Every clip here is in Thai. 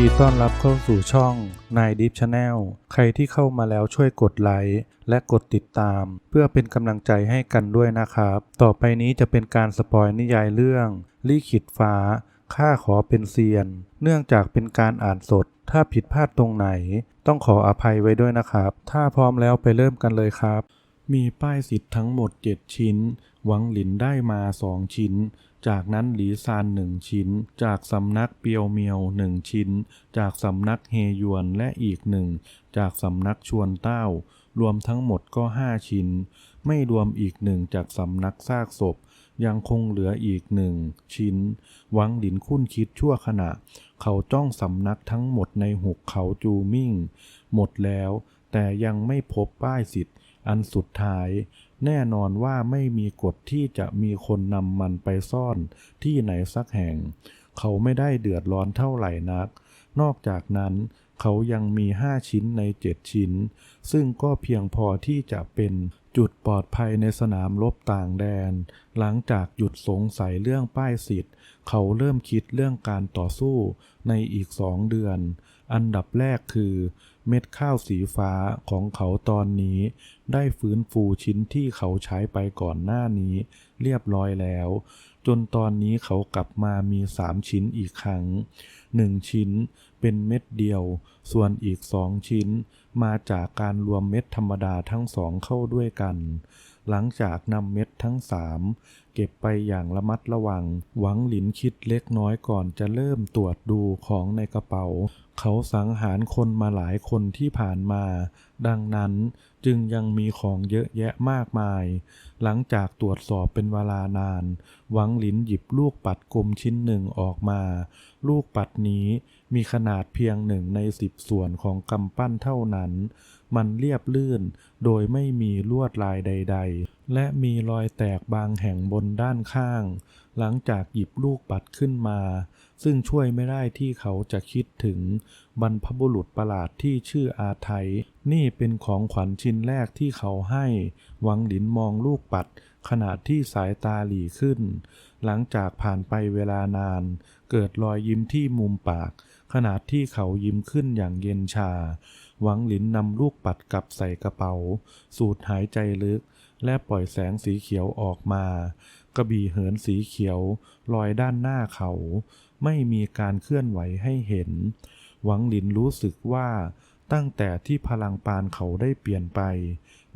ดีต้อนรับเข้าสู่ช่องนายดิฟชาแนลใครที่เข้ามาแล้วช่วยกดไลค์และกดติดตาม เพื่อเป็นกำลังใจให้กันด้วยนะครับ ต่อไปนี้จะเป็นการสปอยนิยายเรื่องลี่ขิตฟ้าข้าขอเป็นเซียน เนื่องจากเป็นการอ่านสด ถ้าผิดพลาดตรงไหน ต้องขออภัยไว้ด้วยนะครับ ถ้าพร้อมแล้วไปเริ่มกันเลยครับ มีป้ายสิทธิ์ทั้งหมด 7 ชิ้น หวังหลินได้มา 2 ชิ้น จากนั้นหลีซานหนึ่งชิ้น จากสำนักเปียวเมียวหนึ่งชิ้น จากสำนักเฮยวนและอีกหนึ่ง จากสำนักชวนเต้า รวมทั้งหมดก็5ชิ้น ไม่รวมอีกหนึ่งจากสำนักซากศพ ยังคงเหลืออีกหนึ่งชิ้น หวังหลินคุ้นคิดชั่วขณะ เขาจ้องสำนักทั้งหมดในหุบเขาจูมิ่ง หมดแล้ว แต่ยังไม่พบป้ายสิทธิ์อันสุดท้าย แน่นอนว่าไม่มีกฎที่จะมีคนนำมันไปซ่อนที่ไหนสักแห่ง เขาไม่ได้เดือดร้อนเท่าไหร่นัก นอกจากนั้นเขายังมีห้าชิ้นในเจ็ดชิ้น ซึ่งก็เพียงพอที่จะเป็นจุดปลอดภัยในสนามรบต่างแดน หลังจากหยุดสงสัยเรื่องป้ายสิทธิ์ เขาเริ่มคิดเรื่องการต่อสู้ในอีกสองเดือน อันดับแรกคือ เม็ดข้าวสีฟ้าของเขาตอนนี้ ได้ฟื้นฟูชิ้นที่เขาใช้ไปก่อนหน้านี้เรียบร้อยแล้ว จนตอนนี้เขากลับมามีสามชิ้นอีกครั้งหนึ่งชิ้นเป็นเม็ดเดียว ส่วนอีกสองชิ้น มาจากการรวมเม็ดธรรมดาทั้งสองเข้าด้วยกัน หลังจากนำเม็ดทั้งสามเก็บไปอย่างระมัดระวัง หวังหลินคิดเล็กน้อยก่อนจะเริ่มตรวจดูของในกระเป๋า เขาสังหารคนมาหลายคนที่ผ่านมา ดังนั้นจึงยังมีของเยอะแยะมากมาย หลังจากตรวจสอบเป็นเวลานาน หวังหลินหยิบลูกปัดกลมชิ้นหนึ่งออกมา ลูกปัดนี้มีขนาดเพียงหนึ่งในสิบส่วนของกำปั้นเท่านั้น มันเรียบลื่น โดยไม่มีลวดลายใด ๆ และมีรอยแตกบางแห่งบนด้านข้าง หลังจากหยิบลูกปัดขึ้นมา ซึ่งช่วยไม่ได้ที่เขาจะคิดถึง บรรพบุรุษประหลาดที่ชื่ออาไทย นี่เป็นของขวัญชิ้นแรกที่เขาให้ หวังหลินมองลูกปัด ขณะที่สายตาหลีขึ้น หลังจากผ่านไปเวลานาน เกิดรอยยิ้มที่มุมปาก ขณะที่เขายิ้มขึ้นอย่างเย็นชา หวังหลินนำลูกปัดกลับใส่กระเป๋า สูดหายใจลึก และปล่อยแสงสีเขียวออกมา กระบี่เหินสีเขียว ลอยด้านหน้าเขา ไม่มีการเคลื่อนไหวให้เห็น หวังหลินรู้สึกว่าตั้งแต่ที่พลังปานเขาได้เปลี่ยนไป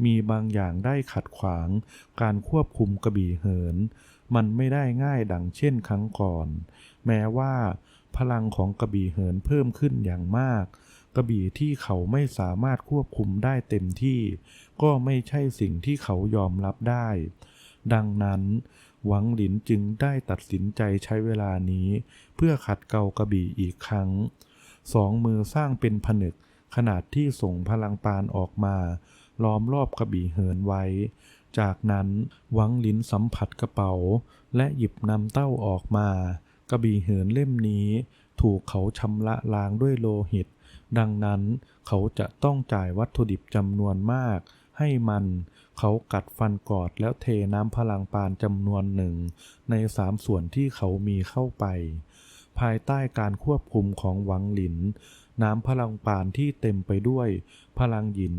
มีบางอย่างได้ขัดขวาง การควบคุมกระบี่เหิน มันไม่ได้ง่ายดังเช่นครั้งก่อน แม้ว่า พลังของกระบี่เหินเพิ่มขึ้นอย่างมาก กระบี่ที่เขาไม่สามารถควบคุมได้เต็มที่ ก็ไม่ใช่สิ่งที่เขายอมรับได้ ดังนั้นหวังหลินจึงได้ตัดสินใจใช้เวลานี้ เพื่อขัดเกลากระบี่อีกครั้ง สองมือสร้างเป็นผนึกขนาดที่ส่งพลังปานออกมา ล้อมรอบกระบี่เหินไว้ จากนั้นหวังหลินสัมผัสกระเป๋า และหยิบนำเต้าออกมา กระบี่เหินเล่มนี้ ถูกเขาชำระล้างด้วยโลหิต ดังนั้นเขาจะต้องจ่ายวัตถุดิบจำนวนมาก ให้มัน เขากัดฟันกอดแล้วเทน้ำพลังปานจำนวนหนึ่ง ในสามส่วนที่เขามีเข้าไป ภายใต้การควบคุมของหวังหลิน น้ำพลังปานที่เต็มไปด้วย พลังหยิน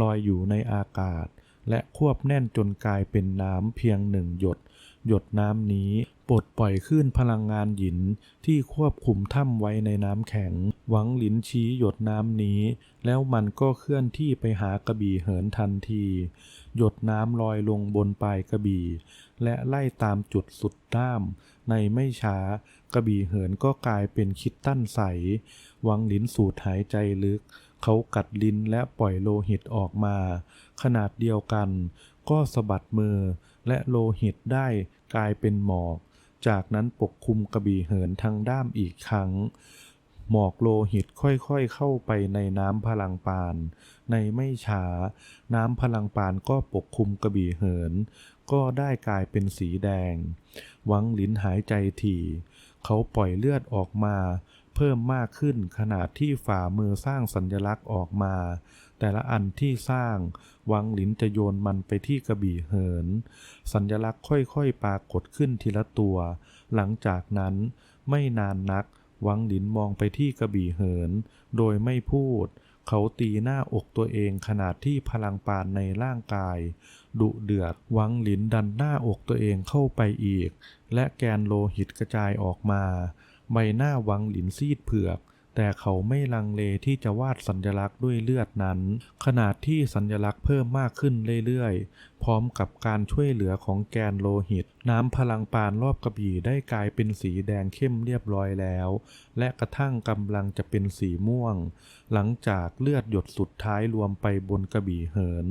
ลอยอยู่ในอากาศและควบแน่นจนกลายเป็นน้ำเพียงหนึ่งหยด หยดน้ำนี้ ปลดปล่อยขึ้นพลังงานหินที่ควบคุมถ้ำไว้ในน้ำแข็ง หวังหลินชี้หยดน้ำนี้ แล้วมันก็เคลื่อนที่ไปหากระบี่เหินทันที หยดน้ำลอยลงบนปลายกระบี่ และไล่ตามจุดสุดด้าม ในไม่ช้ากระบี่เหินก็กลายเป็นคิดตั้นใส หวังหลินสูดหายใจลึก เขากัดลิ้นและปล่อยโลหิตออกมา ขนาดเดียวกัน ก็สะบัดมือและโลหิตได้กลายเป็นหมอก จากนั้นปกคลุมกระบี่เหินทางด้ามอีกครั้ง หมอกโลหิตค่อยๆเข้าไปในน้ำพลังปาน ในไม่ช้า น้ำพลังปานก็ปกคลุมกระบี่เหิน ก็ได้กลายเป็นสีแดง หวังลินหายใจถี่ เขาปล่อยเลือดออกมา เพิ่มมากขึ้นขนาดที่ฝ่ามือสร้างสัญลักษณ์ออกมา แต่ละอันที่สร้าง วังหลินจะโยนมันไปที่กระบี่เหิน สัญลักษณ์ค่อยๆ ปรากฏขึ้นทีละตัว หลังจากนั้นไม่นานนัก วังหลินมองไปที่กระบี่เหิน โดยไม่พูด เขาตีหน้าอกตัวเองขนาดที่พลังปานในร่างกาย ดุเดือด วังหลินดันหน้าอกตัวเองเข้าไปอีก และแกนโลหิตกระจายออกมา ใบหน้าวังหลินซีดเผือก แต่เขาไม่ลังเลที่จะวาดสัญลักษณ์ด้วยเลือดนั้น ขนาดที่สัญลักษณ์เพิ่มมากขึ้นเรื่อยๆ พร้อมกับการช่วยเหลือของแกนโลหิต น้ำพลังปานรอบกระบี่ได้กลายเป็นสีแดงเข้มเรียบร้อยแล้ว และกระทั่งกำลังจะเป็นสีม่วง หลังจากเลือดหยดสุดท้ายรวมไปบนกระบี่เหิน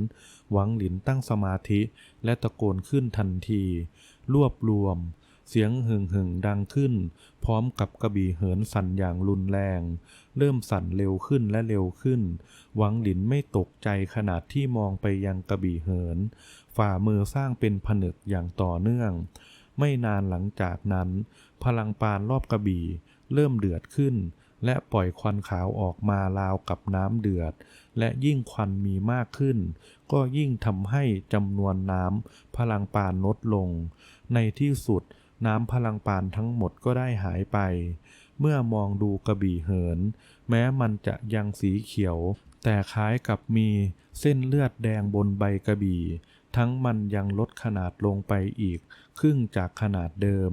หวังหลินตั้งสมาธิและตะโกนขึ้นทันที รวบรวม เสียงหึ่งหึ่งดังขึ้น พร้อมกับกระบี่เหินสั่นอย่างรุนแรง เริ่มสั่นเร็วขึ้นและเร็วขึ้น หวังหลินไม่ตกใจขนาดที่มองไปยังกระบี่เหิน ฝ่ามือสร้างเป็นผนึกอย่างต่อเนื่อง ไม่นานหลังจากนั้น พลังปานรอบกระบี่ เริ่มเดือดขึ้น และปล่อยควันขาวออกมาราวกับน้ำเดือด และยิ่งควันมีมากขึ้น ก็ยิ่งทำให้จำนวนน้ำพลังปานลดลง ในที่สุด น้ำพลังปานทั้งหมดก็ได้หายไป เมื่อมองดูกระบี่เหิน แม้มันจะยังสีเขียว แต่คล้ายกับมีเส้นเลือดแดงบนใบกระบี่ ทั้งมันยังลดขนาดลงไปอีก ครึ่งจากขนาดเดิม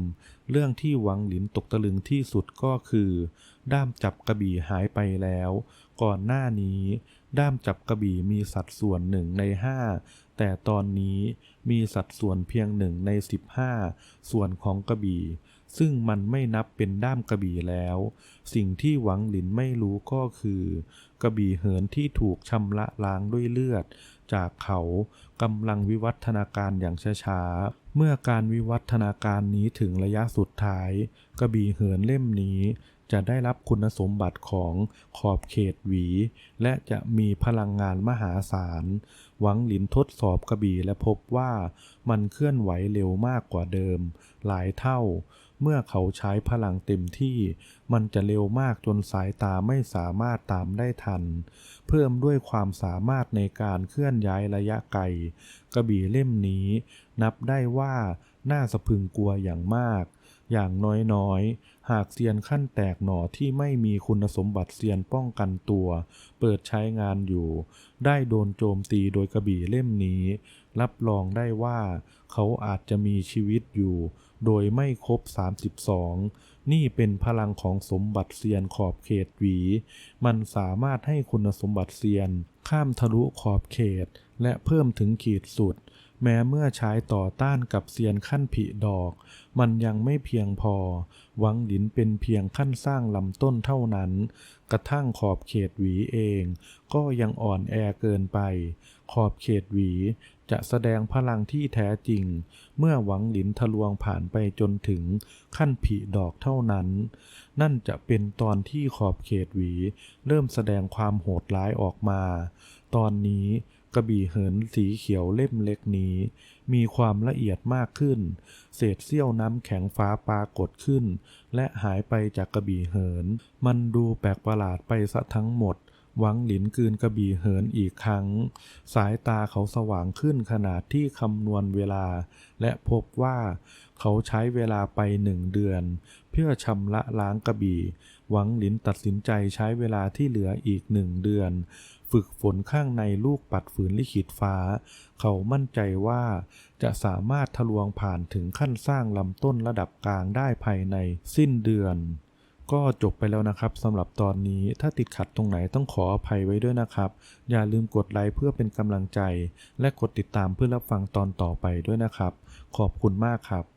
เรื่องที่หวังหลินตกตะลึงที่สุดก็คือ ด้ามจับกระบี่หายไปแล้ว ก่อนหน้านี้ ด้ามจับกระบี่มีสัดส่วนหนึ่งในห้า แต่ตอนนี้มีสัดส่วนเพียงหนึ่งในสิบห้าส่วนของกระบี่ ซึ่งมันไม่นับเป็นด้ามกระบี่แล้ว สิ่งที่หวังหลินไม่รู้ก็คือ กระบี่เหินที่ถูกชำระล้างด้วยเลือด จากเขากำลังวิวัฒนาการอย่างช้าๆ เมื่อการวิวัฒนาการนี้ถึงระยะสุดท้าย กระบี่เหินเล่มนี้ จะได้รับคุณสมบัติของขอบเขตหวี และจะมีพลังงานมหาศาล หวังหลินทดสอบกระบี่และพบว่ามันเคลื่อนไหวเร็วมากกว่าเดิม หลายเท่า เมื่อเขาใช้พลังเต็มที่ มันจะเร็วมากจนสายตาไม่สามารถตามได้ทัน เพิ่มด้วยความสามารถในการเคลื่อนย้ายระยะไกล กระบี่เล่มนี้ นับได้ว่าน่าสะพึงกลัวอย่างมาก อย่างน้อยๆ หากเซียนขั้นแตกหน่อที่ไม่มีคุณสมบัติเซียนป้องกันตัว เปิดใช้งานอยู่ ได้โดนโจมตีโดยกระบี่เล่มนี้ รับรองได้ว่า เขาอาจจะมีชีวิตอยู่ โดยไม่ครบ 32 นี่เป็นพลังของสมบัติเซียนขอบเขตหวี มันสามารถให้คุณสมบัติเซียน ข้ามทะลุขอบเขต และเพิ่มถึงขีดสุด แม้เมื่อใช้ต่อต้านกับเซียนขั้นผลิดอก มันยังไม่เพียงพอ หวังหลินเป็นเพียงขั้นสร้างลำต้นเท่านั้น กระทั่งขอบเขตหวีเอง ก็ยังอ่อนแอเกินไป ขอบเขตหวีจะแสดงพลังที่แท้จริง เมื่อหวังหลินทะลวงผ่านไปจนถึงขั้นผลิดอกเท่านั้น นั่นจะเป็นตอนที่ขอบเขตหวี เริ่มแสดงความโหดร้ายออกมา ตอนนี้ กระบี่เหินสีเขียวเล่มเล็กนี้ มีความละเอียดมากขึ้น เศษเสี้ยวน้ำแข็งฟ้าปรากฏขึ้น และหายไปจากกระบี่เหิน มันดูแปลกประหลาดไปซะทั้งหมดหวังหลินกืนกระบี่เหินอีกครั้ง สายตาเขาสว่างขึ้นขนาดที่คำนวณเวลา และพบว่าเขาใช้เวลาไปหนึ่งเดือน เพื่อชำระล้างกระบี่ หวังหลินตัดสินใจใช้เวลาที่เหลืออีกหนึ่งเดือน ฝึกฝนข้างในลูกปัดฝืนลิขิตฟ้า เขามั่นใจว่าจะสามารถทะลวงผ่านถึงขั้นสร้างลำต้นระดับกลางได้ภายในสิ้นเดือน ก็จบไปแล้วนะครับสำหรับตอนนี้ถ้าติดขัดตรงไหนต้องขออภัยไว้ด้วยนะครับ อย่าลืมกดไลค์เพื่อเป็นกำลังใจ และกดติดตามเพื่อรับฟังตอนต่อไปด้วยนะครับ ขอบคุณมากครับ